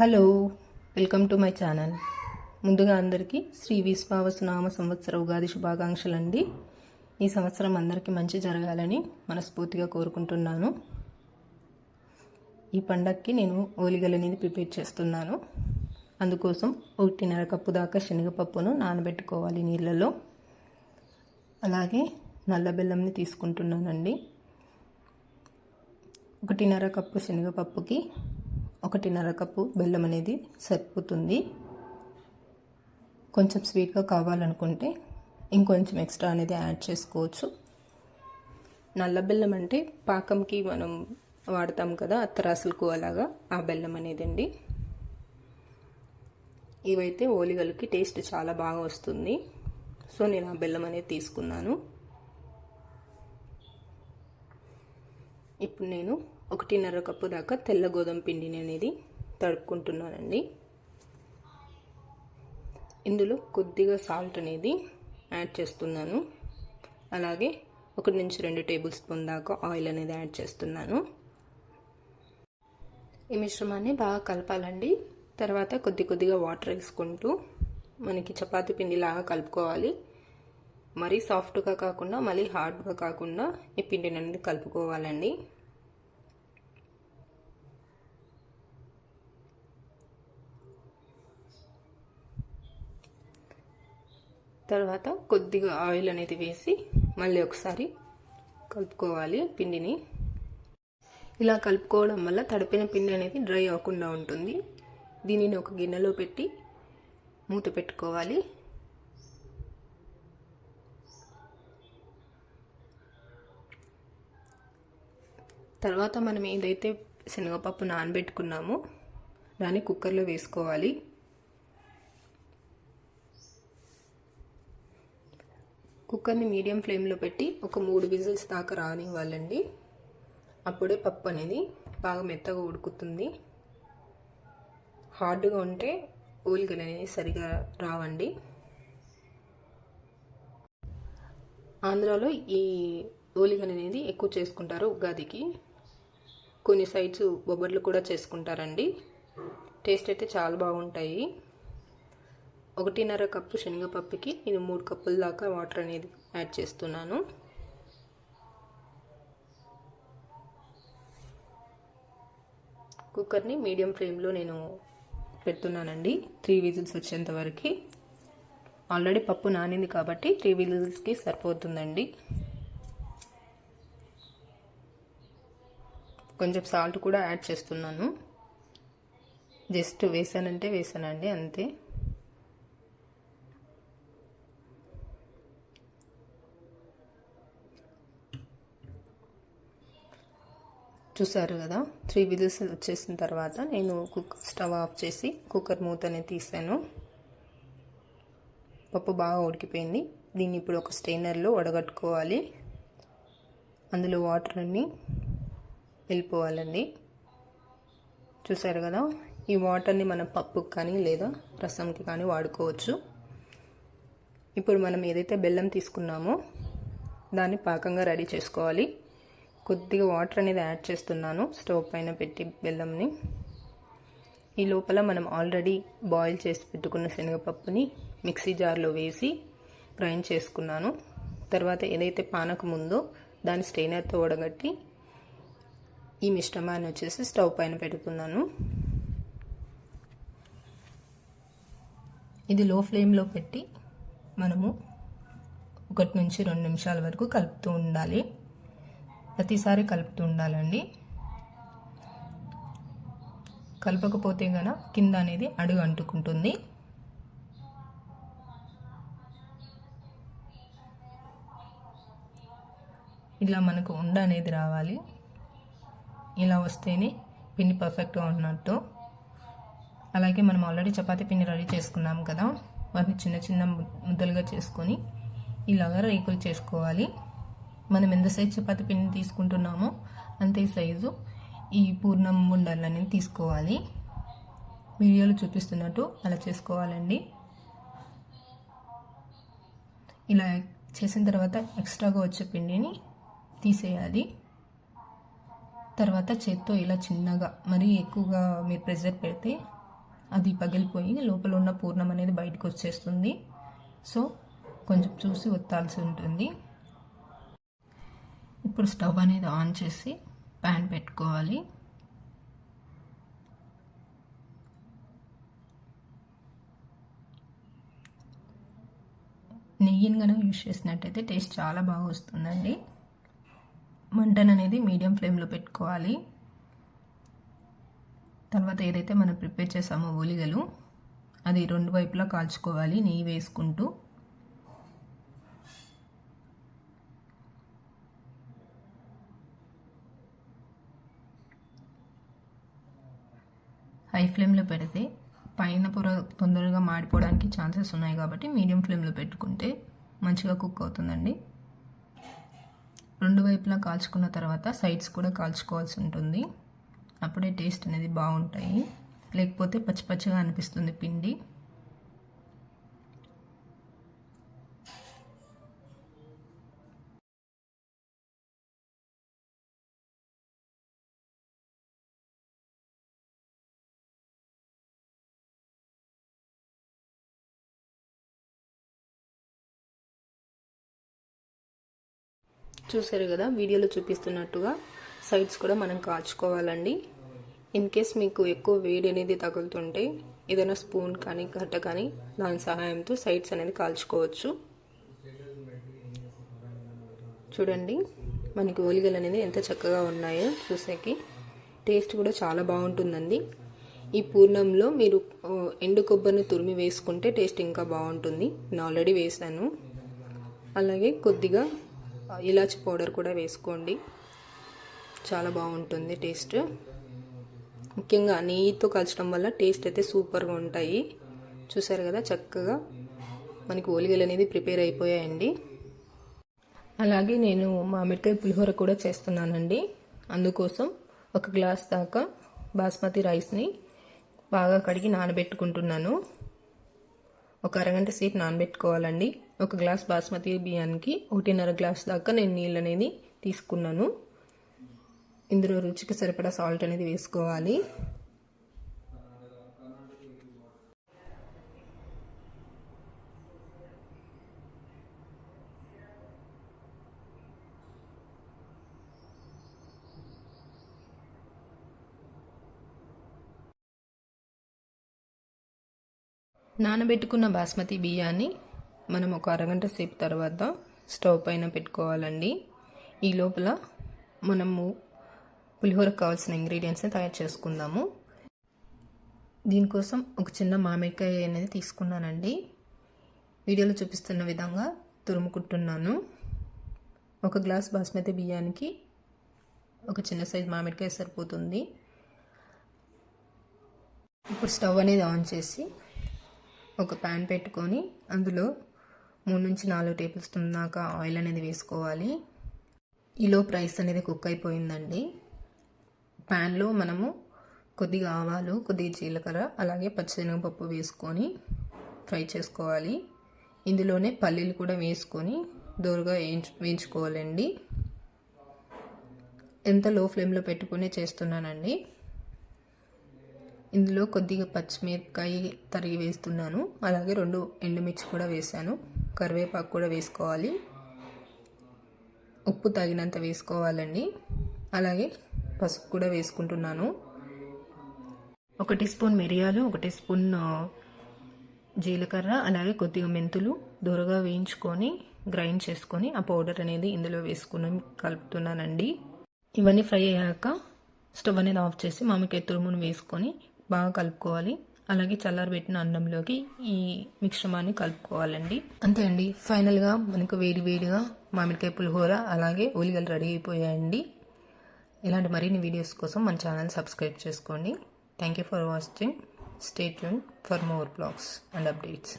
Hello welcome to my channel. ముందుగా అందరికీ శ్రీ విశ్వావసునామ సంవత్సర ఉగాది శుభాకాంక్షలు అండి ఈ సంవత్సరం అందరికీ మంచి జరగాలని మనస్ఫూర్తిగా కోరుకుంటున్నాను. ఈ పండగకి నేను ఓలిగలు అనేది ప్రిపేర్ చేస్తున్నాను. అందుకోసం ఒకటిన్నర కప్పు దాకా శనగపప్పును నానబెట్టుకోవాలి నీళ్ళలో. అలాగే నల్ల బెల్లంని తీసుకుంటున్నానండి. ఒకటిన్నర కప్పు శనగపప్పుకి ఒకటిన్నర కప్పు బెల్లం అనేది సరిపోతుంది. కొంచెం స్వీట్గా కావాలనుకుంటే ఇంకొంచెం ఎక్స్ట్రా అనేది యాడ్ చేసుకోవచ్చు. నల్ల బెల్లం అంటే పాకంకి మనం వాడతాం కదా అత్తరాసులకు అలాగా ఆ బెల్లం అనేది అండి ఇవైతే ఓలిగలకి టేస్ట్ చాలా బాగా వస్తుంది. సో నేను ఆ బెల్లం అనేది తీసుకున్నాను. ఇప్పుడు నేను ఒకటిన్నర కప్పు దాకా తెల్ల గోధుమ పిండిని అనేది తడుపుకుంటున్నానండి. ఇందులో కొద్దిగా సాల్ట్ అనేది యాడ్ చేస్తున్నాను. అలాగే ఒకటి నుంచి రెండు టేబుల్ స్పూన్ దాకా ఆయిల్ అనేది యాడ్ చేస్తున్నాను. ఈ మిశ్రమాన్ని బాగా కలపాలండి. తర్వాత కొద్ది కొద్దిగా వాటర్ వేసుకుంటూ మనకి చపాతీ పిండిలాగా కలుపుకోవాలి. మరీ సాఫ్ట్గా కాకుండా మళ్ళీ హార్డ్గా కాకుండా ఈ పిండిని అనేది కలుపుకోవాలండి. తర్వాత కొద్దిగా ఆయిల్ అనేది వేసి మళ్ళీ ఒకసారి కలుపుకోవాలి పిండిని. ఇలా కలుపుకోవడం వల్ల తడిపిన పిండి అనేది డ్రై అవ్వకుండా ఉంటుంది. దీనిని ఒక గిన్నెలో పెట్టి మూత పెట్టుకోవాలి. తర్వాత మనం ఏదైతే శనగపప్పు నానబెట్టుకున్నామో దాన్ని కుక్కర్లో వేసుకోవాలి. కుక్కర్ని మీడియం ఫ్లేమ్లో పెట్టి ఒక మూడు విజిల్స్ దాకా రానివ్వాలండి. అప్పుడే పప్పు అనేది బాగా మెత్తగా ఉడుకుతుంది. హార్డ్గా ఉంటే ఓలికలు అనేది సరిగా రావండి. ఆంధ్రాలో ఈ ఓలిగలు అనేది ఎక్కువ చేసుకుంటారు ఉగాదికి. కొన్ని సైడ్స్ బొబ్బర్లు కూడా చేసుకుంటారండి. టేస్ట్ అయితే చాలా బాగుంటాయి. ఒకటిన్నర కప్పు శనగపప్పుకి నేను మూడు కప్పుల దాకా వాటర్ అనేది యాడ్ చేస్తున్నాను. కుక్కర్ని మీడియం ఫ్లేమ్లో నేను పెడుతున్నానండి. త్రీ విజిల్స్ వచ్చేంత వరకు. ఆల్రెడీ పప్పు నానింది కాబట్టి త్రీ విజిల్స్కి సరిపోతుందండి. కొంచెం సాల్ట్ కూడా యాడ్ చేస్తున్నాను. జస్ట్ వేసానంటే వేసానండి అంతే. చూసారు కదా త్రీ విజిల్స్ వచ్చేసిన తర్వాత నేను కుక్ స్టవ్ ఆఫ్ చేసి కుక్కర్ మూతనే తీసాను. పప్పు బాగా ఉడికిపోయింది. దీన్ని ఇప్పుడు ఒక స్టెయినర్లో వడగట్టుకోవాలి. అందులో వాటర్ అన్నీ వెళ్ళిపోవాలండి. చూసారు కదా ఈ వాటర్ని మనం పప్పుకి కానీ లేదా రసంకి కానీ వాడుకోవచ్చు. ఇప్పుడు మనం ఏదైతే బెల్లం తీసుకున్నామో దాన్ని పాకంగా రెడీ చేసుకోవాలి. కొద్దిగా వాటర్ అనేది యాడ్ చేస్తున్నాను స్టవ్ పైన పెట్టి బెల్లంని. ఈ లోపల మనం ఆల్రెడీ బాయిల్ చేసి పెట్టుకున్న శనగపప్పుని మిక్సీ జార్లో వేసి గ్రైండ్ చేసుకున్నాను. తర్వాత ఏదైతే పానకం ఉందో దాన్ని స్ట్రెయినర్తో వడగట్టి ఈ మిశ్రమాన్ని వచ్చేసి స్టవ్ పైన పెడుతున్నాను. ఇది లో ఫ్లేమ్లో పెట్టి మనము ఒకటి నుంచి రెండు నిమిషాల వరకు కలుపుతూ ఉండాలి. ప్రతిసారి కలుపుతూ ఉండాలండి. కలపకపోతే గన కింద అనేది అడుగు అంటుకుంటుంది. ఇలా మనకు ఉండ అనేది రావాలి. ఇలా వస్తేనే పిండి పర్ఫెక్ట్గా ఉన్నట్టు. అలాగే మనం ఆల్రెడీ చపాతీ పిండి రెడీ చేసుకున్నాం కదా. వాటిని చిన్న చిన్న ముద్దలుగా చేసుకొని ఇలాగా రేకులు చేసుకోవాలి. మనం ఎంత సైజు చపాతి పిండి తీసుకుంటున్నామో అంతే సైజు ఈ పూర్ణం ఉండలని తీసుకోవాలి. వీడియోలో చూపిస్తున్నట్టు అలా చేసుకోవాలండి. ఇలా చేసిన తర్వాత ఎక్స్ట్రాగా వచ్చే పిండిని తీసేయాలి. తర్వాత చేత్తో ఇలా చిన్నగా మరీ ఎక్కువగా మీరు ప్రెషర్ పెడితే అది పగిలిపోయి లోపల ఉన్న పూర్ణం అనేది బయటకు వచ్చేస్తుంది. సో కొంచెం చూసి ఒత్తాల్సి ఉంటుంది. ఇప్పుడు స్టవ్ అనేది ఆన్ చేసి ప్యాన్ పెట్టుకోవాలి. నెయ్యిని కనుక యూజ్ చేసినట్టయితే టేస్ట్ చాలా బాగా వస్తుందండి. మంటన్ అనేది మీడియం ఫ్లేమ్లో పెట్టుకోవాలి. తర్వాత ఏదైతే మనం ప్రిపేర్ చేసామో ఓలిగలు అది రెండు వైపులా కాల్చుకోవాలి నెయ్యి వేసుకుంటూ. హై ఫ్లేమ్లో పెడితే పైన పొర తొందరగా మాడిపోవడానికి ఛాన్సెస్ ఉన్నాయి కాబట్టి మీడియం ఫ్లేమ్లో పెట్టుకుంటే మంచిగా కుక్ అవుతుందండి. రెండు వైపులా కాల్చుకున్న తర్వాత సైడ్స్ కూడా కాల్చుకోవాల్సి ఉంటుంది. అప్పుడే టేస్ట్ అనేది బాగుంటాయి. లేకపోతే పచ్చి పచ్చిగా అనిపిస్తుంది పిండి. చూసారు కదా వీడియోలో చూపిస్తున్నట్టుగా సైడ్స్ కూడా మనం కాల్చుకోవాలండి ఇన్ కేస్ మీకు ఎక్కువ వేడి అనేది తగులుతుంటే ఏదైనా స్పూన్ కానీ గట్ట కానీ దాని సహాయంతో సైడ్స్ అనేది కాల్చుకోవచ్చు. చూడండి మనకి ఓలిగలు అనేది ఎంత చక్కగా ఉన్నాయో చూసేకి. టేస్ట్ కూడా చాలా బాగుంటుందండి. ఈ పూర్ణంలో మీరు ఎండు కొబ్బరిని తురిమి వేసుకుంటే టేస్ట్ ఇంకా బాగుంటుంది. నేను ఆల్రెడీ వేసాను. అలాగే కొద్దిగా ఇలాచి పౌడర్ కూడా వేసుకోండి. చాలా బాగుంటుంది టేస్ట్. ముఖ్యంగా నెయ్యితో కలచడం వల్ల టేస్ట్ అయితే సూపర్గా ఉంటాయి. చూసారు కదా చక్కగా మనకి ఓలిగలు అనేది ప్రిపేర్ అయిపోయాయండి. అలాగే నేను మామిడికాయ పులిహోర కూడా చేస్తున్నానండి. అందుకోసం ఒక గ్లాస్ దాకా బాస్మతి రైస్ని బాగా కడిగి నానబెట్టుకుంటున్నాను. ఒక అరగంట సేపు నానబెట్టుకోవాలండి. ఒక గ్లాస్ బాస్మతి బియ్యానికి ఒకటిన్నర గ్లాస్ దాకా నేను నీళ్ళు అనేది తీసుకున్నాను. ఇందులో రుచికి సరిపడా సాల్ట్ అనేది వేసుకోవాలి. నానబెట్టుకున్న బాస్మతి బియ్యాన్ని మనం ఒక అరగంట సేపు తర్వాత స్టవ్ పైన పెట్టుకోవాలండి. ఈ లోపల మనము పులిహోరకు కావాల్సిన ఇంగ్రీడియంట్స్ని తయారు చేసుకుందాము. దీనికోసం ఒక చిన్న మామిడికాయ అనేది తీసుకున్నానండి. వీడియోలో చూపిస్తున్న విధంగా తురుముకుంటున్నాను. ఒక గ్లాస్ బాస్మతి బియ్యానికి ఒక చిన్న సైజ్ మామిడికాయ సరిపోతుంది. ఇప్పుడు స్టవ్ అనేది ఆన్ చేసి ఒక ప్యాన్ పెట్టుకొని అందులో మూడు నుంచి నాలుగు టేబుల్ స్పూన్ దాకా ఆయిల్ అనేది వేసుకోవాలి. ఈలో రైస్ అనేది కుక్ అయిపోయిందండి. ప్యాన్లో మనము కొద్దిగా ఆవాలు కొద్దిగా జీలకర్ర అలాగే పచ్చిశనగపప్పు వేసుకొని ఫ్రై చేసుకోవాలి. ఇందులోనే పల్లీలు కూడా వేసుకొని దోరగా వేయించు వేయించుకోవాలండి. ఎంత లో ఫ్లేమ్లో పెట్టుకునే చేస్తున్నానండి. ఇందులో కొద్దిగా పచ్చిమిరపకాయ తరిగి వేస్తున్నాను. అలాగే రెండు ఎండుమిర్చి కూడా వేసాను కరివేపాకు కూడా వేసుకోవాలి. ఉప్పు తగినంత వేసుకోవాలండి. అలాగే పసుపు కూడా వేసుకుంటున్నాను. ఒక టీ స్పూన్ మిరియాలు ఒక టీ స్పూన్ జీలకర్ర అలాగే కొద్దిగా మెంతులు దూరగా వేయించుకొని గ్రైండ్ చేసుకొని ఆ పౌడర్ అనేది ఇందులో వేసుకుని కలుపుతున్నానండి. ఇవన్నీ ఫ్రై అయ్యాక స్టవ్ అనేది ఆఫ్ చేసి మామిడికాయ తురుమును వేసుకొని బాగా కలుపుకోవాలి. అలాగే చల్లారబెట్టిన అన్నంలోకి ఈ మిశ్రమాన్ని కలుపుకోవాలండి. అంతే అండి. ఫైనల్గా మనకు వేడి వేడిగా మామిడికాయ పులిహోర అలాగే ఉల్లిగలు రెడీ అయిపోయాయండి. ఇలాంటి మరిన్ని వీడియోస్ కోసం మన ఛానల్ సబ్స్క్రైబ్ చేసుకోండి. Thank you for watching state for more blogs and updates